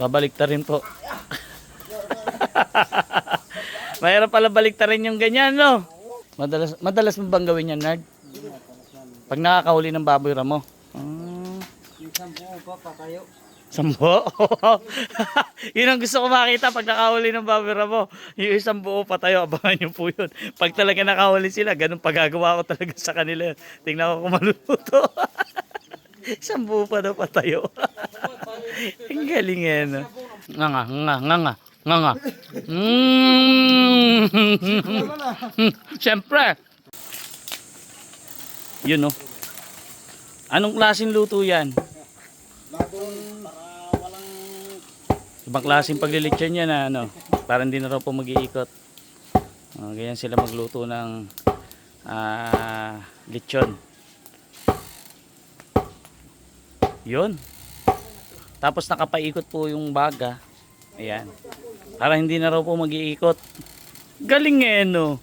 Babalik ta rin po. Mahirap pala balik ta rin yung ganyan, no? Madalas, madalas mo bang gawin yan, Nard? Pag nakakahuli ng baboy ramo. Ah, Minsan po pa patayo. sambo? yun ang gusto ko makita pag nakahuli ng baboy ramo. Yung isang buo patayo, abangan nyo po yun. Pag talaga nakahuli sila, ganun pagagawa ko talaga sa kanila. Tingnan ko kung maluluto. isang buo pa daw patayo. Ang galing eh, no? Nga nga, nga nga, nga nga, nga. Mm. Siyempre. Yun, no? Anong klaseng luto yan? Bagong para walang Ibang klaseng paglilitsyon yan ano, para hindi na raw po mag-iikot. Uh, ganyan sila magluto ng ah, lechon. Yun. Tapos nakapaikot po yung baga. Ayan. Para hindi na raw po mag-iikot. Galing eh, no?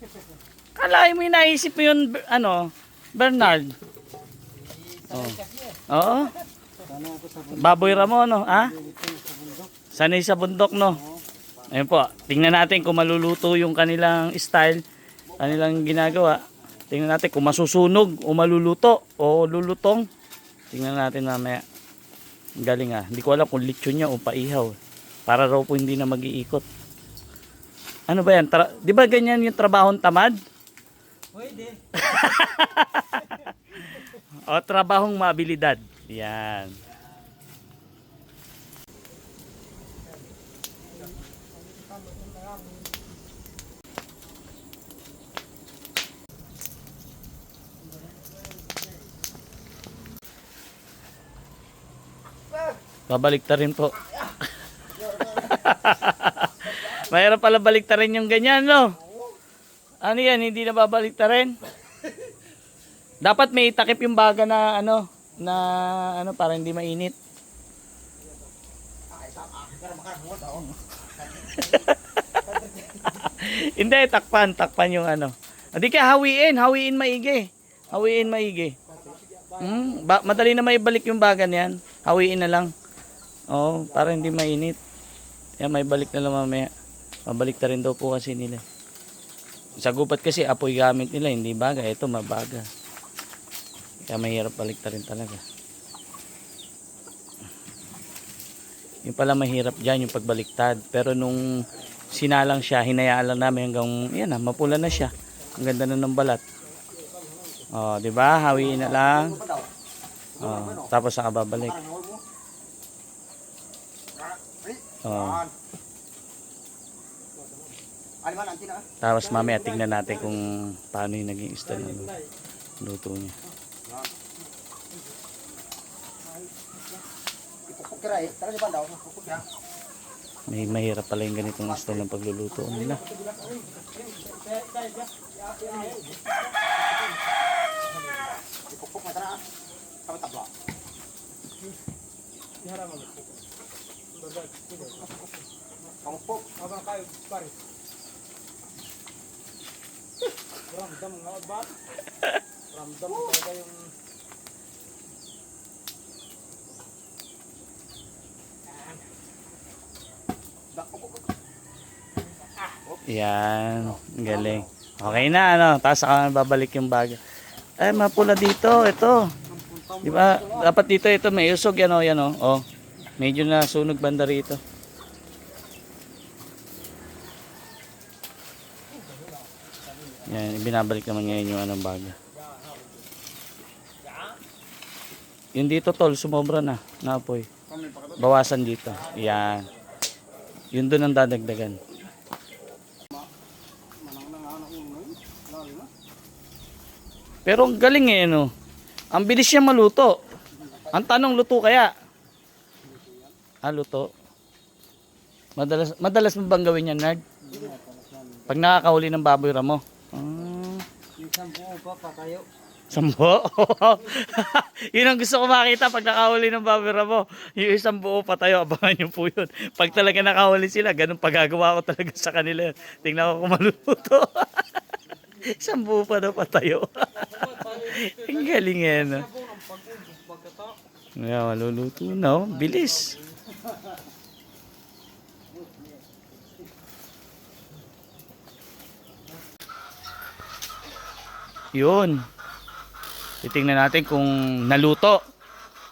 Kalahin mo yung mo yun, ano, Bernard. Oh. Oo. Baboy ramo, no? Ha? Sanay sa bundok, no? Ayun po, tingnan natin kung maluluto yung kanilang style, kanilang ginagawa. Tingnan natin kung masusunog o maluluto o lulutong. Tingnan natin mamaya. Galing ah. Hindi ko alam kung lechon niya o paihaw. Para raw po hindi na mag-iikot. Ano ba yan? Tra- Di ba ganyan yung trabahong tamad? Pwede. O trabahong mabilidad. Yan. Babalik rin po. Mahirap pala balik ta rin yung ganyan, no? Ano yan, hindi na babalik rin? Dapat may takip yung baga na ano, na ano para hindi mainit. hindi, takpan, takpan yung ano. Hindi ka hawiin, hawiin maigi. Hawiin maigi. Hmm, ba, madali na may balik yung baga niyan. Hawiin na lang. Oo, para hindi mainit. Yan, may balik na lang mamaya. Mabalik na rin daw po kasi nila. Sa gupat kasi apoy gamit nila, hindi baga. Ito mabaga. Kaya mahirap balik rin talaga. Yung pala mahirap dyan, yung pagbaliktad. Pero nung sinalang siya, hinayaan lang namin hanggang, yan na, mapula na siya. Ang ganda na ng balat. Oh, di ba? Hawiin na lang. Oh, tapos saka babalik. Oh. Tapos mamaya tingnan natin kung paano yung naging style ng luto niya. May mahirap pala yung ganitong style ng pagluluto nila. Ipukpuk na tara. Kami tabla. Pamukpuk. Abang kayo, pare. Ramdam nga ba? Ramdam talaga yung Yan, galing. Okay na ano, tapos saka babalik yung bag. Ay, mapula dito, ito. Di ba? Dapat dito ito may usog yan o, yan o. Oh. Medyo na sunog banda rito. Yan, binabalik naman ngayon yung anong baga. Yung dito tol, sumobra na, naapoy. Bawasan dito. Yan. Yun doon ang dadagdagan. Pero ang galing eh, no? Ang bilis niya maluto. Ang tanong, luto kaya? Ah, luto. Madalas, madalas mo bang gawin yan, Nard? Pag nakakahuli ng baboy ramo. Ah, Minsan po pa patayo. sambo? yun ang gusto ko makita pag nakahuli ng baboy ramo. Yung isang buo patayo, abangan nyo po yun. Pag talaga nakahuli sila, ganun pagagawa ko talaga sa kanila. Tingnan ko kung maluluto. isang buo pa daw patayo. ang galing eh, no? Ngayon, maluluto na, oh. Bilis. Yun. Titingnan natin kung naluto.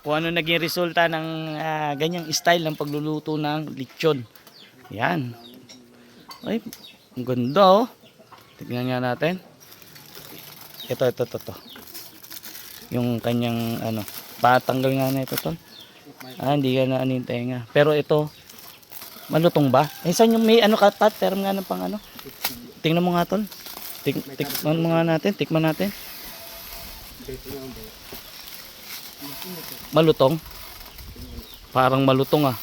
Kung ano naging resulta ng ah, ganyang style ng pagluluto ng lechon. Yan. Ay, ang ganda oh. Tignan nga natin. Ito, ito, ito, ito. Yung kanyang ano, patanggal nga na ito, tol. Ah, hindi ka na ano tenga. Pero ito, malutong ba? Eh, saan yung may ano ka, pat? Term nga ng pang ano? Tingnan mo nga, tol. Tik, tikman mo nga natin, tikman natin. Malutong. Parang malutong ah.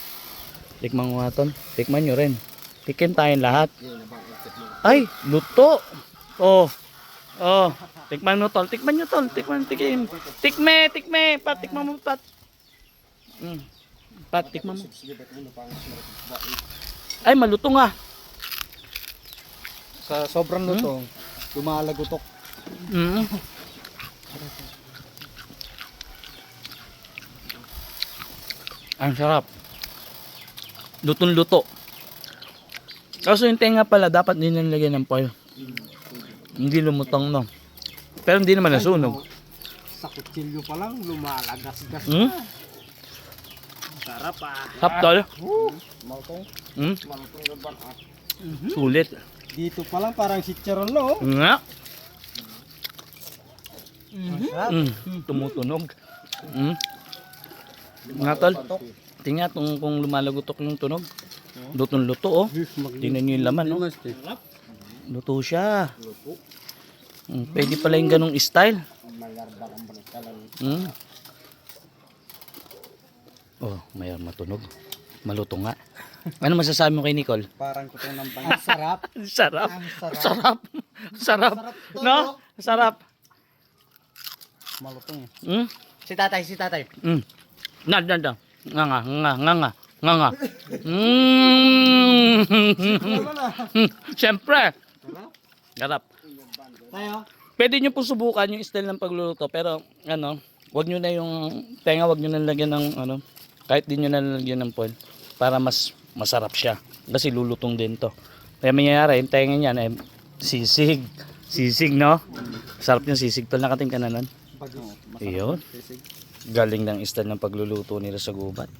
Tikman mo nga, tol. Tikman nyo rin. Tikim tayong lahat. Ay, luto. Oh. Oh. Tikman mo tol. Tikman nyo tol. Tikman, tikim. Tikme, tikme. Pat, tikman mo pat. Mm. Pat, tikman mo. Ay, malutong ah. Sa sobrang lutong, lumalagotok. Mm. Ang sarap. Lutong luto. Kaso yung tenga pala dapat din nilagyan ng foil. Hindi lumutang no. Pero hindi naman nasunog. Sa kutsilyo pa lang, lumalagas-gas. Hmm? Sarap ah. Sarap tol. Malutong. Hmm? Malutong na ba? Ah? Sulit. Dito pa lang parang chicharon no? Nga. Masarap. Mm. Tumutunog. Mm. Nga tol. Tingnan kung, kung lumalagotok yung tunog. Lutong luto oh. Tingnan nyo yung laman no. Luto siya. Mm, pwede pala yung ganong style. Mm. Oh, may matunog. Maluto nga. Ano masasabi mo kay Nicole? Parang kutong ng bangin. Sarap. Sarap. Ang sarap. Sarap. Sarap. No? Sarap. Malutong. Mm? Si tatay, si tatay. Mm. Na, na, na. Nga nga, nga, nga, nga, nga, nga. Mm. Siyempre. Garap. Tayo. Pwede nyo po subukan yung style ng pagluluto pero ano, wag nyo na yung tenga, wag nyo na lagyan ng ano, kahit di nyo na lagyan ng foil para mas masarap siya. Kasi lulutong din to. Kaya mangyayari, yung tenga niyan ay sisig. Sisig, no? Sarap yung sisig. Tol, nakating ka na nun. Iyon. Galing ng style ng pagluluto nila sa gubat.